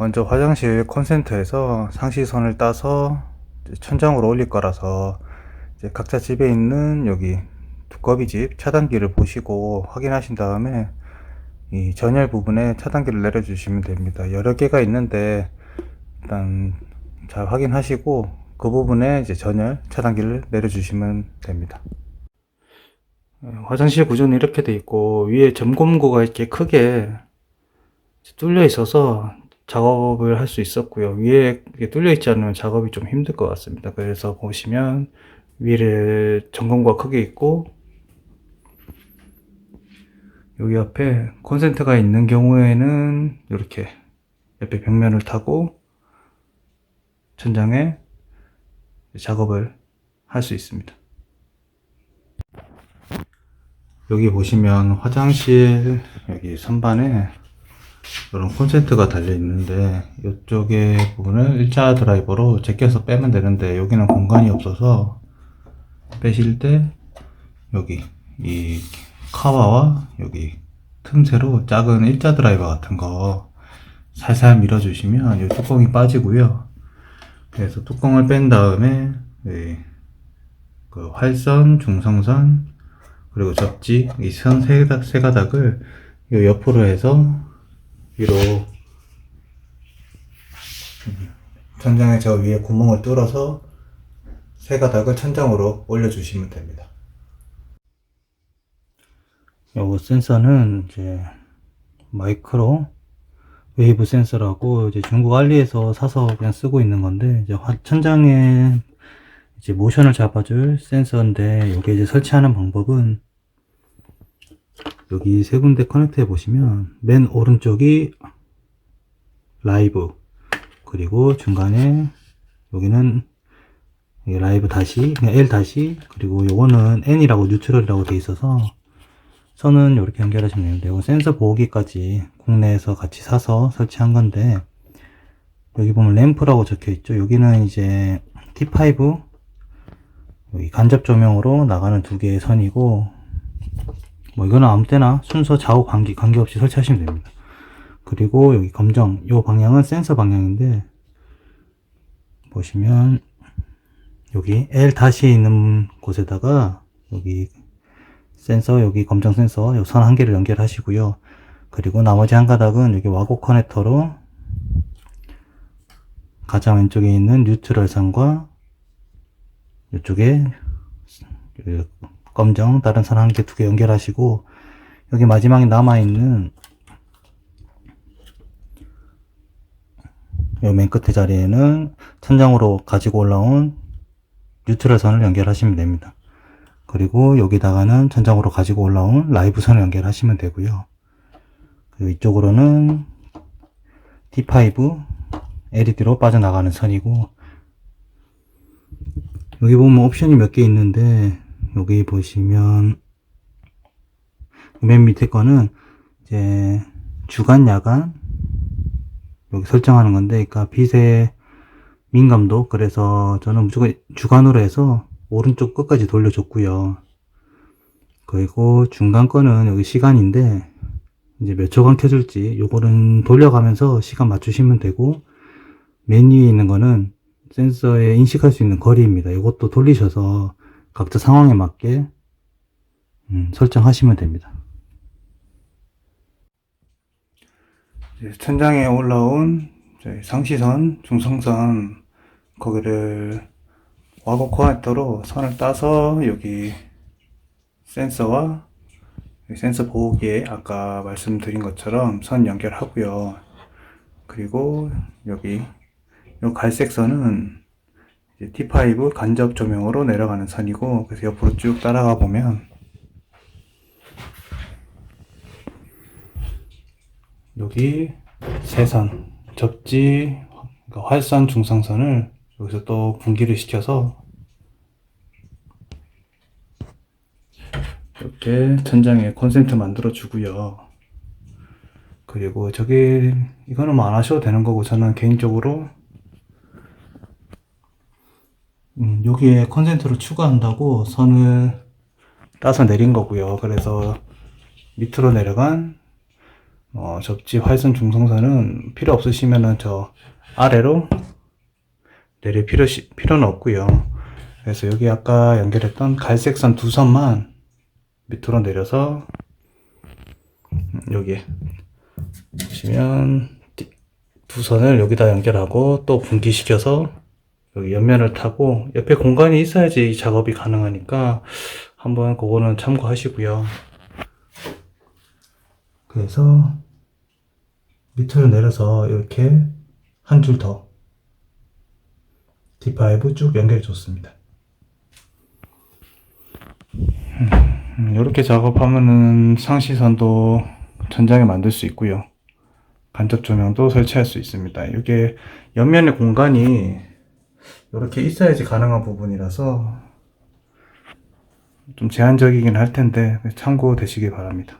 먼저 화장실 콘센트에서 상시선을 따서 천장으로 올릴 거라서 각자 집에 있는 여기 두꺼비집 차단기를 보시고 확인하신 다음에 이 전열 부분에 차단기를 내려주시면 됩니다. 여러 개가 있는데 일단 잘 확인하시고 그 부분에 이제 전열 차단기를 내려주시면 됩니다. 어, 화장실 구조는 이렇게 돼 있고 위에 점검구가 이렇게 크게 뚫려 있어서 작업을 할 수 있었고요. 위에 뚫려 있지 않으면 작업이 좀 힘들 것 같습니다. 그래서 보시면 위에 점검구가 크게 있고 여기 옆에 콘센트가 있는 경우에는 이렇게 옆에 벽면을 타고 천장에 작업을 할 수 있습니다. 여기 보시면 화장실 여기 선반에 이런 콘센트가 달려 있는데 이쪽에 부분을 일자 드라이버로 제껴서 빼면 되는데 여기는 공간이 없어서 빼실 때 여기 이 카바와 여기 틈새로 작은 일자 드라이버 같은 거 살살 밀어 주시면 이 뚜껑이 빠지고요. 그래서 뚜껑을 뺀 다음에 네, 그 활선, 중성선 그리고 접지 이 선 세 가닥을 이 옆으로 해서 위로 천장에 저 위에 구멍을 뚫어서 세 가닥을 천장으로 올려주시면 됩니다. 요거 센서는 이제 마이크로 웨이브 센서라고 이제 중국 알리에서 사서 그냥 쓰고 있는 건데 이제 화- 천장에 이제 모션을 잡아줄 센서인데 이게 이제 설치하는 방법은 여기 세 군데 커넥트 해 보시면 맨 오른쪽이 라이브 그리고 중간에 여기는 라이브 다시 그냥 L 다시 그리고 요거는 N이라고 뉴트럴이라고 돼 있어서 선은 이렇게 연결하시면 되는데 이거 센서 보호기까지 국내에서 같이 사서 설치한 건데 여기 보면 램프라고 적혀 있죠. 여기는 이제 T5 여기 간접 조명으로 나가는 두 개의 선이고 뭐 이거는 아무 때나 순서 좌우 관계, 관계없이 설치하시면 됩니다. 그리고 여기 검정, 요 방향은 센서 방향인데 보시면 여기 L 다시 있는 곳에다가 여기 센서 여기 검정 센서 요 선 한 개를 연결하시고요. 그리고 나머지 한 가닥은 여기 와고 커넥터로 가장 왼쪽에 있는 뉴트럴 선과 이쪽에 그 검정 다른 선 한 개 두 개 연결하시고 여기 마지막에 남아 있는 요맨 끝에 자리에는 천장으로 가지고 올라온 뉴트럴 선을 연결하시면 됩니다. 그리고 여기다가는 천장으로 가지고 올라온 라이브 선을 연결하시면 되고요. 그리고 이쪽으로는 T5 LED로 빠져나가는 선이고 여기 보면 옵션이 몇 개 있는데 여기 보시면 맨 밑에 거는 이제 주간 야간 여기 설정하는 건데 그러니까 빛의 민감도 그래서 저는 무조건 주간으로 해서 오른쪽 끝까지 돌려줬고요 그리고 중간 거는 여기 시간인데 이제 몇 초간 켜줄지 요거는 돌려가면서 시간 맞추시면 되고 맨 위에 있는 거는 센서에 인식할 수 있는 거리입니다. 이것도 돌리셔서 각자 상황에 맞게 음, 설정하시면 됩니다. 천장에 올라온 상시선, 중성선 거기를 와고 커넥터로 선을 따서 여기 센서와 이 센서 보호기에 아까 말씀드린 것처럼 선 연결하고요. 그리고 여기 이 갈색 선은 이제 T5 간접 조명으로 내려가는 선이고 그래서 옆으로 쭉 따라가 보면 여기 세선 접지 그러니까 활선 중상선을 여기서 또 분기를 시켜서 이렇게 천장에 콘센트 만들어 주고요. 그리고 저기 이거는 뭐 안 하셔도 되는 거고 저는 개인적으로 음, 여기에 콘센트를 추가한다고 선을 따서 내린 거고요. 그래서 밑으로 내려간 어, 접지 활선 중성선은 필요 없으시면은 저 아래로 내릴 필요, 필요는 없고요 그래서 여기 아까 연결했던 갈색 선 두 선만 밑으로 내려서 음, 여기 보시면 띠- 두 선을 여기다 연결하고 또 분기시켜서 여기 옆면을 타고 옆에 공간이 있어야지 이 작업이 가능하니까 한번 그거는 참고하시고요. 그래서 밑으로 내려서 이렇게 한 줄 더 D5 쭉 연결해 줬습니다. 이렇게 작업하면은 상시선도 천장에 만들 수 있고요. 간접 조명도 설치할 수 있습니다. 이게 옆면의 공간이 이렇게 있어야지 가능한 부분이라서 좀 제한적이긴 할 텐데 참고되시기 바랍니다.